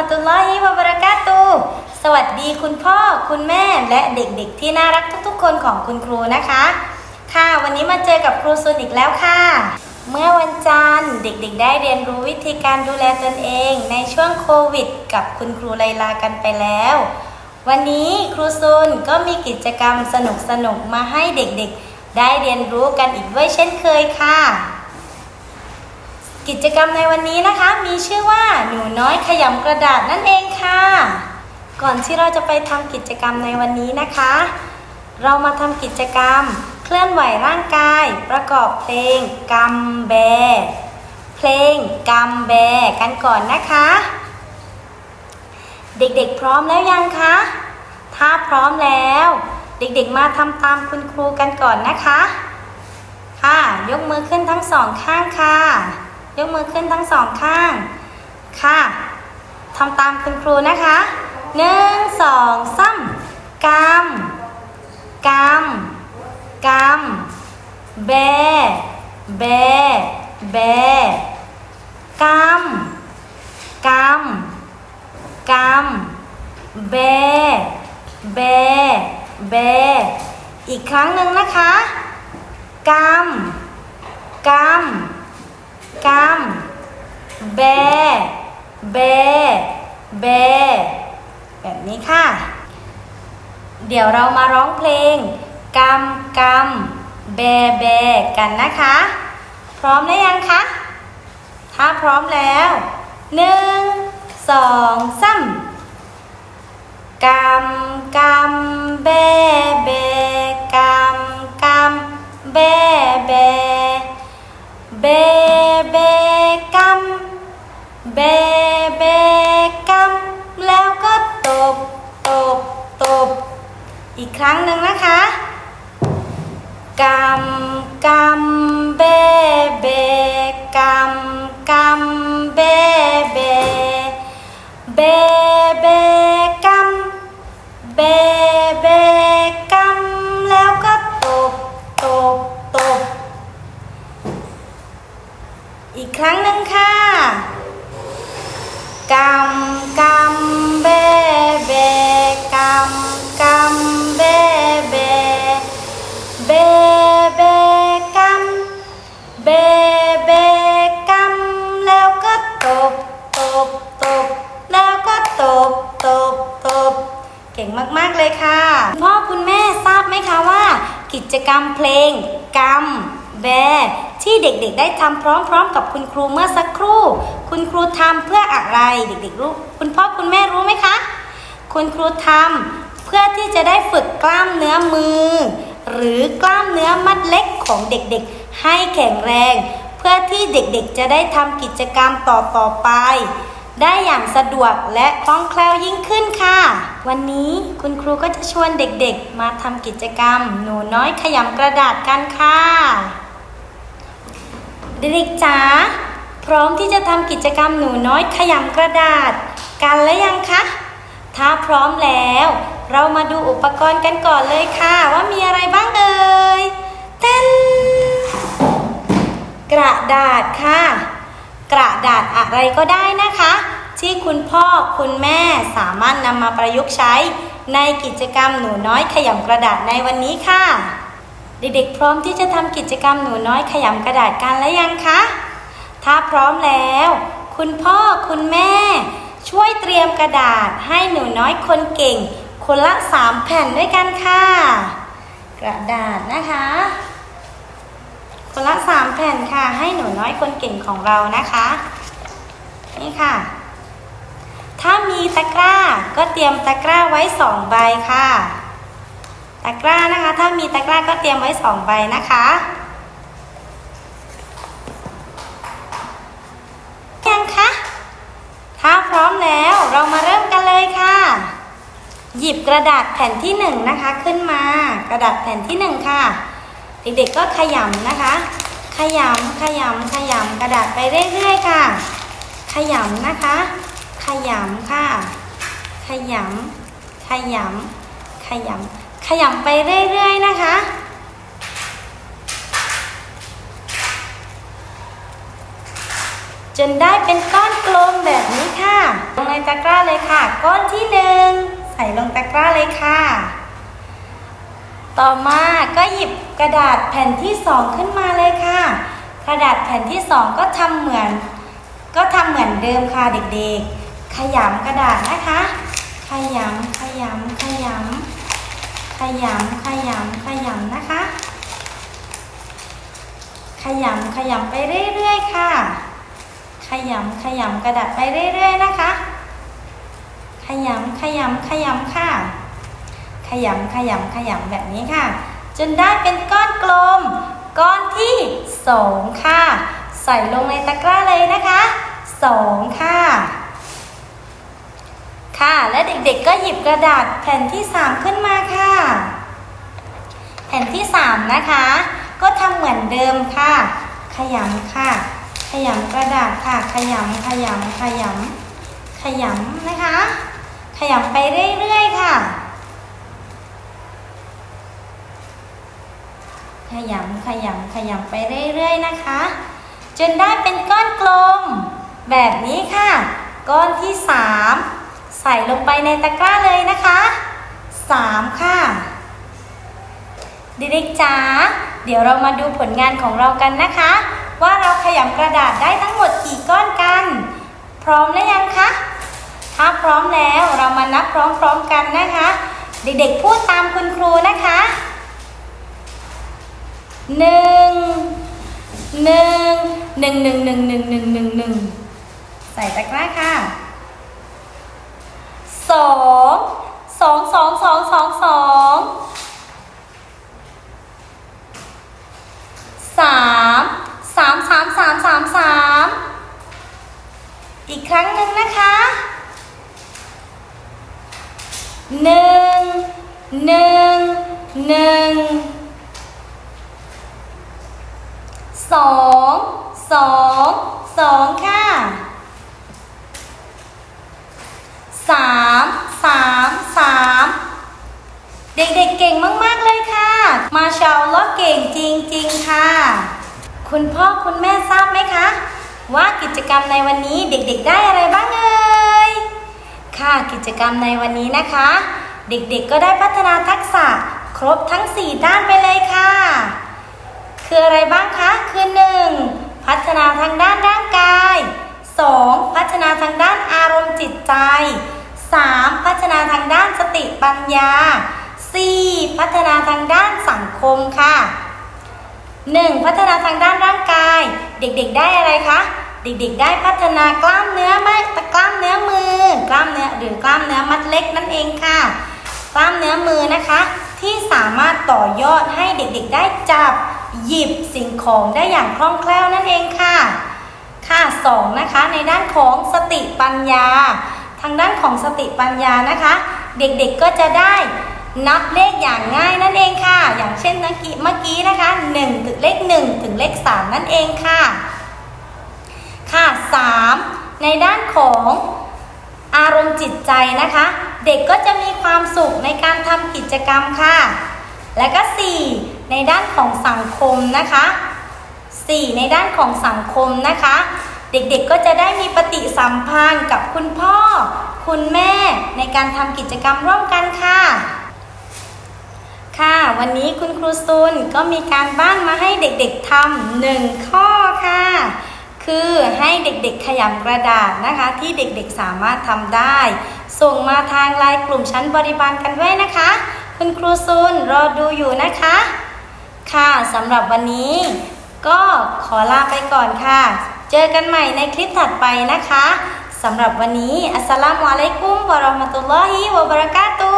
มตุลลอฮิวะบรากาตุฮ์สวัสดีคุณพ่อคุณแม่และเด็กๆ ที่น่ารักทุกๆ คนของคุณครูนะคะ ค่ะวันนี้มาเจอกับครูซุนอีกแล้วค่ะ เมื่อวันจันทร์เด็กๆ ได้เรียนรู้วิธีการดูแลตนเอง ในช่วงโควิด กับคุณครูไลลากันไปแล้ว วันนี้ครูซุนก็มีกิจกรรมสนุกๆมาให้เด็กๆ ได้เรียนรู้กันอีกด้วยเช่นเคยค่ะ กิจกรรมในวันนี้นะคะ มีชื่อว่าหนูน้อยขยำกระดาษนั่นเองค่ะ ก่อนที่เราจะไปทำกิจกรรมในวันนี้นะคะ เรามาทำกิจกรรม เคลื่อนไหวร่างกาย ประกอบเพลงกำแบ เพลงกำแบกันก่อนนะคะ เด็กๆพร้อมแล้วยังคะ ถ้าพร้อมแล้ว เด็กๆมาทำตามคุณครูกันก่อนนะคะ ค่ะ ยกมือขึ้นทั้งสองข้างค่ะ ยกมือขึ้นทั้งสองข้าง ค่ะทำตามคุณครูนะคะหนึ่งสองสามกำกำกำแบแบแบกำกำกำแบแบแบอีกครั้งหนึ่งนะคะกำกำ กำแบ แบ แบ แบบนี้ค่ะ เดี๋ยวเรามาร้องเพลงกำกำแบ แบ กันนะคะ พร้อมหรือยังคะ ถ้าพร้อมแล้วหนึ่งสองสามกำกำแบ แบกำกำแบ แบเบเบ ครั้งหนึ่งนะคะกำกำ เลยค่ะคุณพ่อคุณแม่ทราบไหมคะว่า กิจกรรมเพลงกำแบที่เด็กๆ ได้ทำพร้อมๆ กับคุณครูเมื่อสักครู่ คุณครูทำเพื่ออะไรเด็กๆรู้คุณพ่อคุณแม่รู้ไหมคะ คุณครูทำเพื่อที่จะได้ฝึกกล้ามเนื้อมือ หรือกล้ามเนื้อมัดเล็กของเด็กๆ ให้แข็งแรง เพื่อที่เด็กๆ จะได้ทำกิจกรรมต่อๆไป ได้อย่างสะดวกและคล่องแคล่วยิ่งขึ้นค่ะ วันนี้คุณครูก็จะชวนเด็กๆ มาทำกิจกรรม หนูน้อยขยำกระดาษกันค่ะ เด็กๆจ๋าพร้อมที่จะทำกิจกรรมหนูน้อยขยำกระดาษ กันแล้วยังคะถ้าพร้อมแล้ว เรามาดูอุปกรณ์กันก่อนเลยค่ะ ว่ามีอะไรบ้างเอ่ยเต้นกระดาษค่ะ กระดาษอะไรก็ได้นะคะ ที่คุณพ่อคุณแม่สามารถนำมาประยุกต์ใช้ ในกิจกรรมหนูน้อยขยำกระดาษในวันนี้ค่ะ เด็กๆ พร้อมที่จะทำกิจกรรมหนูน้อยขยำกระดาษกันแล้วยังคะถ้าพร้อมแล้ว คุณพ่อคุณแม่ ช่วยเตรียมกระดาษให้หนูน้อยคนเก่ง คนละสามแผ่นด้วยกันค่ะ กระดาษนะคะ คนละสามแผ่นค่ะ ให้หนูน้อยคนเก่งของเรานะคะ นี่ค่ะ ถ้ามีตะกร้าก็เตรียมตะกร้าไว้สองใบค่ะ ตะกร้านะคะ ถ้ามีตะกร้าก็เตรียมไว้สองใบนะคะยังคะถ้าพร้อมแล้วเรามาเริ่มกันเลยค่ะ หยิบกระดาษแผ่นที่หนึ่งนะคะขึ้นมา กระดาษแผ่นที่หนึ่งค่ะ เด็กๆก็ขยำนะคะ ขยำขยำขยำกระดาษไปเรื่อยๆค่ะ ขยำนะคะ ขยำค่ะ ขยำขยำขยำขยำไปเรื่อยๆนะคะจนได้เป็นก้อนกลมแบบนี้ค่ะ ลงในตะกร้าเลยค่ะ ก้อนที่หนึ่งใส่ลงตะกร้าเลยค่ะ ต่อมาก็หยิบกระดาษแผ่นที่สองขึ้นมาเลยค่ะ กระดาษแผ่นที่สองก็ทำเหมือน ก็ทำเหมือนเดิมค่ะเด็กๆ ขยำกระดาษนะคะ ขยำขยำขยำขยำขยำขยำนะคะ ขยำขยำไปเรื่อยๆค่ะ ขยำขยำกระดาษไปเรื่อยๆนะคะ ขยำขยำขยำค่ะ ขยำขยำขยำแบบนี้ค่ะ จนได้เป็นก้อนกลม ก้อนที่สองค่ะ ใส่ลงในตะกร้าเลยนะคะสองค่ะ ค่ะและเด็กๆก็หยิบกระดาษแผ่นที่สามขึ้นมาค่ะ แผ่นที่สามนะคะ ก็ทำเหมือนเดิมค่ะ ขยำค่ะ ขยำกระดาษค่ะ ขยำขยำขยำขยำนะคะ ขยำไปเรื่อยๆค่ะ ขยำขยำขยำไปเรื่อยๆนะคะ จนได้เป็นก้อนกลม แบบนี้ค่ะ ก้อนที่สามใส่ลงไปในตะกร้าเลยนะคะสามค่ะเด็กๆจ๋าเดี๋ยวเรามาดูผลงานของเรากันนะคะ ว่าเราขยำกระดาษได้ทั้งหมดกี่ก้อนกัน พร้อมหรือยังคะถ้าพร้อมแล้วเรามานับพร้อมๆกันนะคะ เด็กๆพูดตามคุณครูนะคะ หนึ่งหนึ่งหนึ่งหนึ่งหนึ่งหนึ่งหนึ่งหนึ่งหนึ่งใส่ตะกร้าค่ะสองสองสองสองสองสองสามสามสามสามสามสามอีกครั้งหนึ่งนะคะหนึ่งหนึ่งหนึ่ง สองสองสองค่ะสามสามสามเด็กๆเก่งมากๆเลยค่ะ มาชาอัลลอเก่งจริงๆค่ะ คุณพ่อคุณแม่ทราบไหมคะ ว่ากิจกรรมในวันนี้เด็กๆได้อะไรบ้างเอ่ยค่ะกิจกรรมในวันนี้นะคะ เด็กๆก็ได้พัฒนาทักษะครบทั้ง 4 ด้านไปเลยค่ะ คืออะไรบ้างคะ คือ 1. พัฒนาทางด้านร่างกาย 2. พัฒนาทางด้านอารมณ์จิตใจ 3. พัฒนาทางด้านสติปัญญา 4. พัฒนาทางด้านสังคมค่ะ 1. พัฒนาทางด้านร่างกาย เด็กๆได้อะไรคะ เด็กๆ ได้พัฒนากล้ามเนื้อไม่กล้ามเนื้อมือ กล้ามเนื้อหรือกล้ามเนื้อมัดเล็กนั่นเองค่ะ กล้ามเนื้อมือนะคะ ที่สามารถต่อยอดให้เด็กๆ ได้จับ หยิบสิ่งของได้อย่างคล่องแคล่วนั่นเองค่ะ ค่ะสองนะคะในด้านของสติปัญญา ทางด้านของสติปัญญานะคะ เด็กๆก็จะได้นับเลขอย่างง่ายนั่นเองค่ะ อย่างเช่นเมื่อกี้เมื่อกี้นะคะ1ถึงเลข 1 ถึงเลข 3 นั่นเองค่ะ ค่ะ 3 ในด้านของ อารมณ์จิตใจนะคะ เด็กก็จะมีความสุขในการทำกิจกรรมค่ะ และก็ 4 ในด้านของสังคมนะคะ 4 ในด้านของสังคมนะคะ เด็กๆก็จะได้มีปฏิสัมพันธ์กับคุณพ่อ คุณแม่ในการทำกิจกรรมร่วมกันค่ะ ค่ะ วันนี้คุณครูซุนก็มีการบ้านมาให้เด็กๆทำหนึ่งข้อค่ะ คือให้เด็กๆขยำกระดาษนะคะ ที่เด็กๆสามารถทำได้ ส่งมาทางไลน์กลุ่มชั้นบริบาลกันด้วยนะคะ คุณครูซุนรอดูอยู่นะคะ ค่ะสำหรับวันนี้ ก็ขอลาไปก่อนค่ะ เจอกันใหม่ในคลิปถัดไปนะคะสำหรับวันนี้ อัสสลามุอะลัยกุมวะเราะห์มะตุลลอฮิวะบะเราะกาตุ